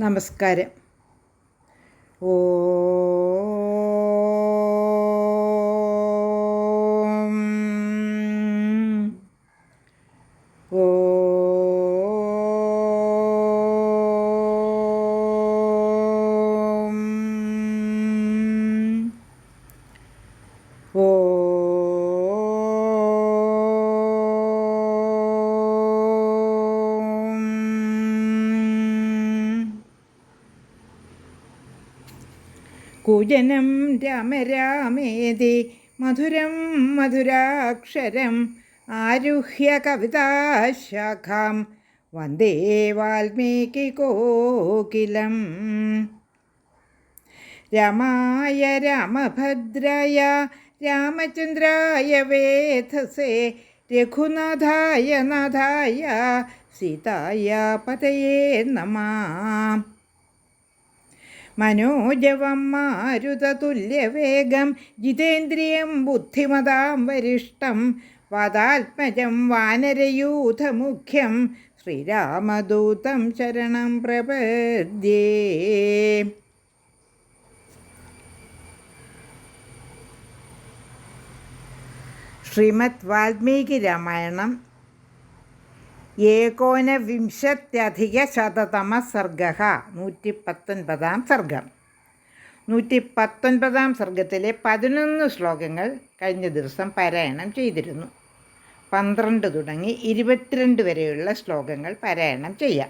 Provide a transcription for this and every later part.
നമസ്കാരം. ഓ കുജനം രാമ രാമേതി മധുരം മധുരാക്ഷരം ആരുഹ്യ കവിതാശാഖാം വന്ദേ വാൽമീകി കോകിലം. രമായ രാമഭദ്രായ രാമചന്ദ്രായ വേധസേ രഘുനാഥായ നാഥായ സീതായ പതയേ നമാം. മനോജവം മാരുതതുല്യവേഗം ജിതേന്ദ്രിയം ബുദ്ധിമതാം വരിഷ്ടം പദാത്മജം വാനരയൂഥമുഖ്യം ശ്രീരാമദൂതം ശരണം പ്രപദ്യേ. ശ്രീമദ് വാൽമീകി രാമായണം ഏകോനവിംശത്യധികശതതമ സർഗ നൂറ്റി പത്തൊൻപതാം സർഗം. നൂറ്റി പത്തൊൻപതാം സർഗത്തിലെ പതിനൊന്ന് ശ്ലോകങ്ങൾ കഴിഞ്ഞ ദിവസം പാരായണം ചെയ്തിരുന്നു. പന്ത്രണ്ട് തുടങ്ങി ഇരുപത്തിരണ്ട് വരെയുള്ള ശ്ലോകങ്ങൾ പാരായണം ചെയ്യാം.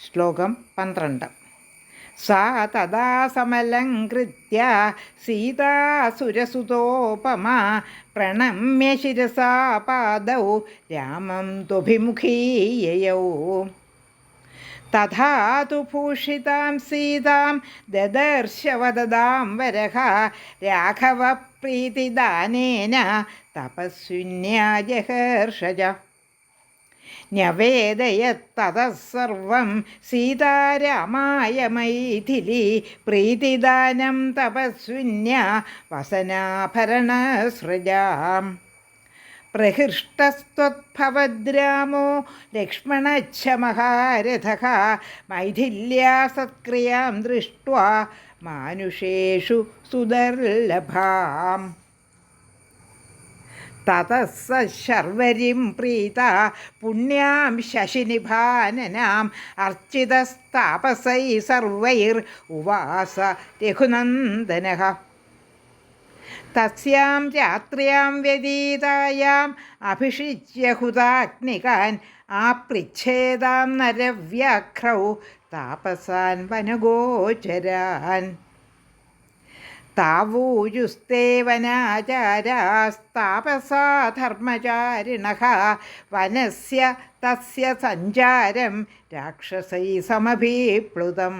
ശ്ലോകം പന്ത്രണ്ട്. സാ തദാ സമലംകൃത്യ സീതാസുരസുതോപമാ പ്രണമ്യ ശിരസാ പാദൗ. രാമം ത്വഭിമുഖീയയൗ. തഥാ തു ഭൂഷിതാം സീതാം ദദർശവദദാം വരഹ. രാഘവപ്രീതിദാനേന തപസ്വിന്യാ ജഹർഷജ ന്യവേദയത്തതഃ സർവം സീതാരാമായ മൈഥിലി പ്രീതിദാനം തപസ്വിന്യ വസനാഭരണസൃജാം. പ്രഹൃഷ്ടസ്ത്വദ്ഭവദ്രാമോ ലക്ഷ്മണച്ഛ മഹാരഥ മൈഥില്യാ സത്ക്രിയാം ദൃഷ്ട്വാ മാനുഷേഷു സുദർലഭാം. തതസ്സ ശർവരിം പ്രീത പുണ്യാം ശശിനിഭാനനാം അർച്ചിതസ്താപസൈ സർവൈർ ഉവാസ രഘുനന്ദന. തസ്യാം രാത്രിയാം വ്യതീതായാം അഭിഷിച്യ ഹുതാഗ്നികാൻ ആപൃച്ഛേതാം നരവ്യാഘ്രൗ താപസാൻ വനഗോചരാൻ. താവൂജുസ്തേ വനാചാരാസ്താപസാ ധർമ്മചാരിണ വനസ്യ തസ്യ സഞ്ചാരം രാക്ഷസൈ സമഭീപ്ലുതം.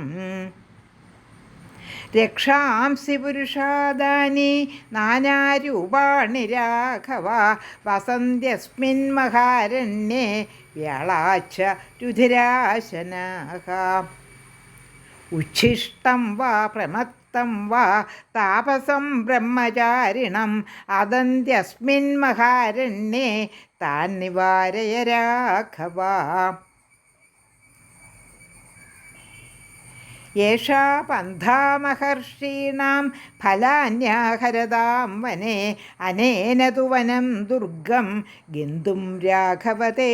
രക്ഷാംസി പുരുഷാദാനി നാനാരൂപാണി രാഘവ വസന്ത്യസ്മിൻ മഹാരണ്യേ വ്യാളാച്ച രുധിരാശനാഹ. ഉച്ഛിഷ്ടം വാ പ്രമത്തം വാ താപസം ബ്രഹ്മചാരിണം അതന്ത്യസ്മിൻ മഹാരണ്യേ താൻ നിവാരയ രാഘവ യേഷാ പന്ഥാമഹർഷീണാം ഫലാന്യാഹരതാം വനെ അനേന തു വനം ദുർഗം ഗിന്ദും രാഘവതേ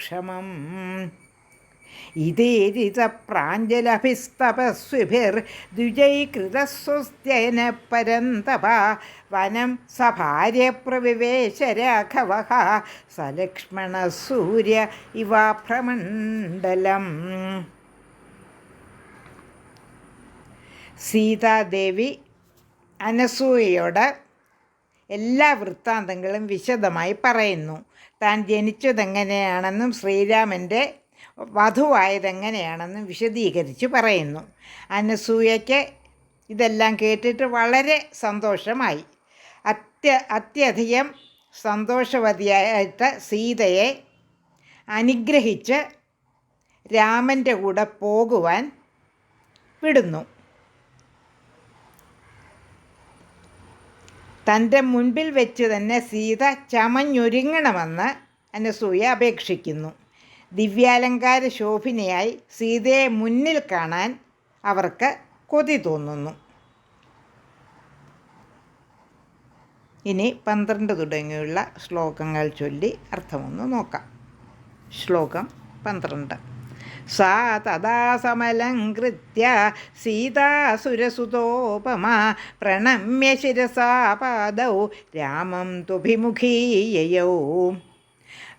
ക്ഷമം. ഇതേതി ച പ്രാഞ്ജലഭിസ്തപസ്വിഭിർദ്വിജൈകൃതസ്വസ്ത്യന പരന്തപ. വനം സഭാര്യ പ്രവിവേശ രാഘവ സലക്ഷ്മണ സൂര്യ ഇവാഭ്രമണ്ഡലം സീതാദേവി അനസൂയയോട് എല്ലാ വൃത്താന്തങ്ങളും വിശദമായി പറയുന്നു. താൻ ജനിച്ചതെങ്ങനെയാണെന്നും ശ്രീരാമന്റെ വധുവായതെങ്ങനെയാണെന്നും വിശദീകരിച്ച് പറയുന്നു. അനസൂയയ്ക്ക് ഇതെല്ലാം കേട്ടിട്ട് വളരെ സന്തോഷമായി. അത്യ അത്യധികം സന്തോഷവതിയായിട്ട് സീതയെ അനുഗ്രഹിച്ച് രാമന്റെ കൂടെ പോകുവാൻ വിടുന്നു. തന്റെ മുൻപിൽ വെച്ച് തന്നെ സീത ചമഞ്ഞൊരുങ്ങണമെന്ന് അനസൂയ അപേക്ഷിക്കുന്നു. ദിവ്യാലങ്കാര ശോഭിനയായി സീതയെ മുന്നിൽ കാണാൻ അവർക്ക് കൊതി തോന്നുന്നു. ഇനി പന്ത്രണ്ട് തുടങ്ങിയുള്ള ശ്ലോകങ്ങൾ ചൊല്ലി അർത്ഥമൊന്ന് നോക്കാം. ശ്ലോകം പന്ത്രണ്ട്. സാ തഥാ സമലങ്കൃത്യ സീതാസുരസുതോപമാ പ്രണമ്യ ശിരസാ പാദൗ രാമം തുഭിമുഖീയയൗ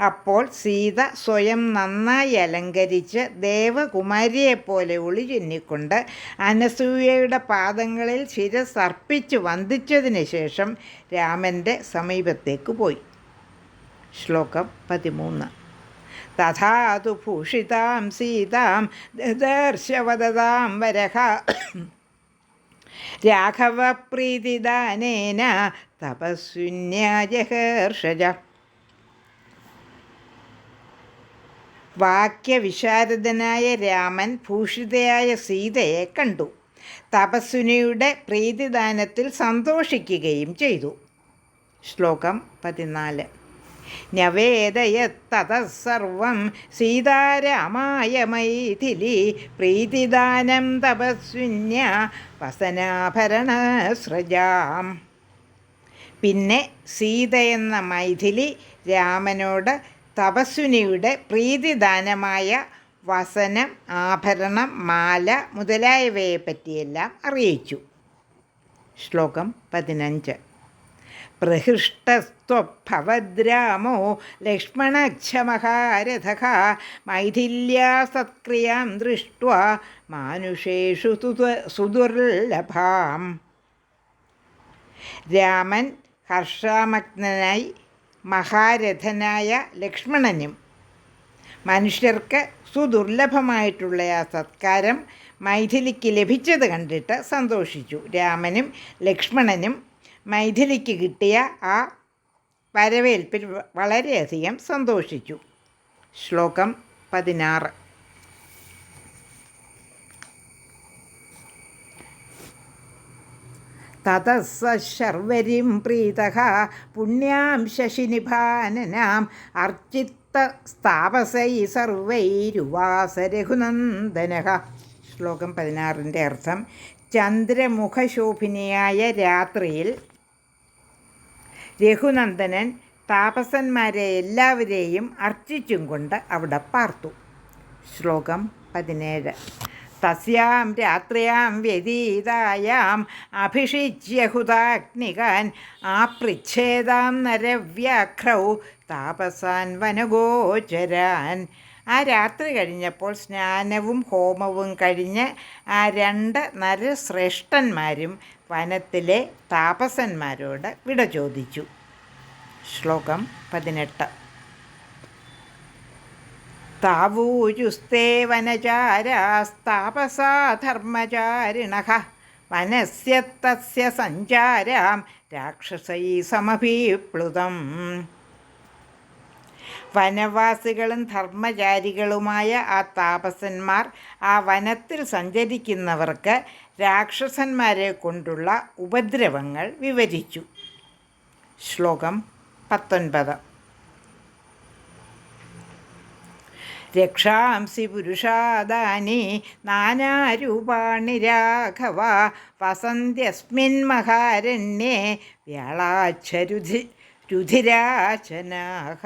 അപ്പോൾ സീത സ്വയം നന്നായി അലങ്കരിച്ച് ദേവകുമാരിയെപ്പോലെ ഒളിചെന്നിക്കൊണ്ട് അനസൂയയുടെ പാദങ്ങളിൽ ശിരസർപ്പിച്ച് വന്ദിച്ചതിന് ശേഷം രാമന്റെ സമീപത്തേക്ക് പോയി. ശ്ലോകം പതിമൂന്ന്. തഥാതു ഭൂഷിതാം സീതാം ദർശവദതാം വരഹ. രാഘവപ്രീതിദാനേന തപസ്വിന്യാജഹർഷജ. വാക്യവിശാരദനായ രാമൻ ഭൂഷിതയായ സീതയെ കണ്ടു. തപസ്വിനിയുടെ പ്രീതിദാനത്തിൽ സന്തോഷിക്കുകയും ചെയ്തു. ശ്ലോകം പതിനാല്. ന്യവേദയത്തതഃ സർവം സീതാരാമായ മൈഥിലി പ്രീതിദാനം തപസ്വിന്യ വസനാഭരണസ്രജാം. പിന്നെ സീത എന്ന മൈഥിലി രാമനോട് തപസ്വിനിയുടെ പ്രീതിദാനമായ വസനം ആഭരണം മാല മുതലായവയെ പറ്റിയെല്ലാം അറിയിച്ചു. ശ്ലോകം പതിനഞ്ച്. പ്രഹൃഷ്ടസ്ത്വഭവദ്രാമോ ലക്ഷ്മണക്ഷമഹാരഥ മൈഥില്യാ സത്ക്രിയാം ദൃഷ്ട്വാ മാനുഷേഷു സുദുർലഭാം. രാമൻ ഹർഷാമഗ്നായി മഹാരഥനായ ലക്ഷ്മണനും. മനുഷ്യർക്ക് സുദുർലഭമായിട്ടുള്ള ആ സത്കാരം മൈഥിലിക്ക് ലഭിച്ചത് കണ്ടിട്ട് സന്തോഷിച്ചു. രാമനും ലക്ഷ്മണനും മൈഥിലിക്ക് കിട്ടിയ ആ വരവേൽപ്പിൽ വളരെയധികം സന്തോഷിച്ചു. ശ്ലോകം പതിനാറ്. തതസർവരിം പ്രീത പുണ്യാം ശശിനിഭാനനാം അർച്ചിത്ത സ്ഥാപസൈ സർവൈരുവാസ രഘുനന്ദന ശ്ലോകം പതിനാറിന്റെ അർത്ഥം ചന്ദ്രമുഖശോഭിനിയായ രാത്രിയിൽ രഘുനന്ദനൻ താപസന്മാരെ എല്ലാവരെയും അർച്ചിച്ചും കൊണ്ട് അവിടെ പാർത്തു. ശ്ലോകം പതിനേഴ്. തസ്യാം രാത്രിയാം വ്യതീതായാം. അഭിഷിജ്യഹുതാഗ്നികാൻ ആപൃച്ഛേദാം നരവ്യാഘ്രൗ താപസാൻ വനഗോചരാൻ. ആ രാത്രി കഴിഞ്ഞപ്പോൾ സ്നാനവും ഹോമവും കഴിഞ്ഞ് ആ രണ്ട് നരശ്രേഷ്ഠന്മാരും വനത്തിലെ താപസന്മാരോട് വിട ചോദിച്ചു ശ്ലോകം പതിനെട്ട്. താവൂജുസ്തേ വനചാരാസ്താപസാ ധർമ്മചാരിണ വനസ്യ തസ്യ സഞ്ചാരാം രാക്ഷസൈ സമഭീപ്ലുതം. വനവാസികളും ധർമ്മചാരികളുമായ ആ താപസന്മാർ ആ വനത്തിൽ സഞ്ചരിക്കുന്നവർക്ക് രാക്ഷസന്മാരെ കൊണ്ടുള്ള ഉപദ്രവങ്ങൾ വിവരിച്ചു. ശ്ലോകം പത്തൊൻപത്. രക്ഷാംസി പുരുഷാദാനി നാനാരൂപാണി രാഘവ വസന്ത്യസ്മിൻ മഹാരണ്യേ വ്യാളാച്ഛരുധി രുധിരാചനാഹ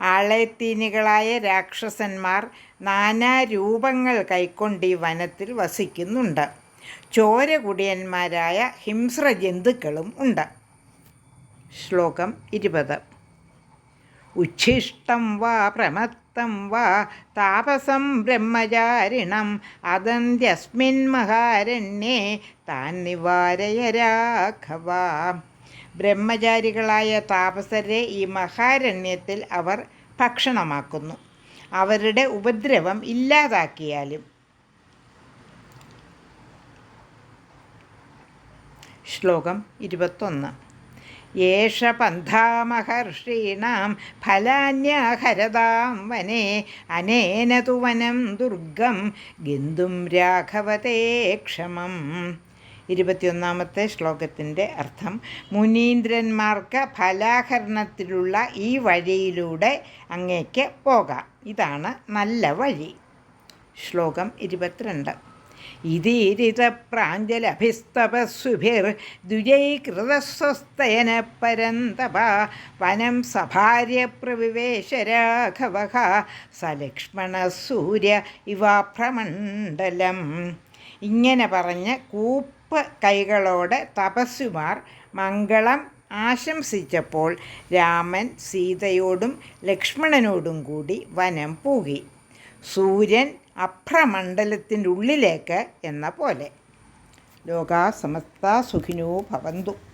ആളെത്തീനികളായ രാക്ഷസന്മാർ നാനാരൂപങ്ങൾ കൈക്കൊണ്ട് ഈ വനത്തിൽ വസിക്കുന്നുണ്ട്. ചോരകുടിയന്മാരായ ഹിംസ്ര ജന്തുക്കളും ഉണ്ട്. ശ്ലോകം ഇരുപത്. ഉച്ഛിഷ്ടം വാ പ്രമത്തം വാ. താപസം ബ്രഹ്മചാരിണം. അതന്ത്യസ്മിൻ മഹാരണ്യേ താൻ നിവാരയ രാഘവ ബ്രഹ്മചാരികളായ താപസരെ ഈ മഹാരണ്യത്തിൽ അവർ ഭക്ഷണമാക്കുന്നു. അവരുടെ ഉപദ്രവം ഇല്ലാതാക്കിയാലും. ശ്ലോകം ഇരുപത്തൊന്ന്. യേഷ പന്ഥാമഹർഷീണാം ഫലാന്യഹരതാം വനേ അനേന തു വനം ദുർഗം ഗിന്ദും രാഘവതേ ക്ഷമം. ഇരുപത്തിയൊന്നാമത്തെ ശ്ലോകത്തിന്റെ അർത്ഥം മുനീന്ദ്രന്മാർക്ക് ഫലാഹരണത്തിലുള്ള ഈ വഴിയിലൂടെ അങ്ങേക്ക് പോകാം. ഇതാണ് നല്ല വഴി. ശ്ലോകം ഇരുപത്തിരണ്ട്. ഇതീരിതപ്രാഞ്ജലഭിസ്തപസ്സുഭിർ ദ്വിജൈകൃതസ്വസ്തയന പരന്തപ വനം സഭാര്യ പ്രവിവേശരാഘവ സലക്ഷ്മണ സൂര്യ ഇവാഭ്രമണ്ഡലം ഇങ്ങനെ പറഞ്ഞ് കൂപ്പ് കൈകളോടെ തപസ്സുമാർ മംഗളം ആശംസിച്ചപ്പോൾ രാമൻ സീതയോടും ലക്ഷ്മണനോടും കൂടി വനം പൂകി. സൂര്യൻ അഭ്രമണ്ഡലത്തിന്റെ ഉള്ളിലേക്ക് എന്ന പോലെ. ലോകാ സമസ്ത സുഖിനോ ഭവന്തു.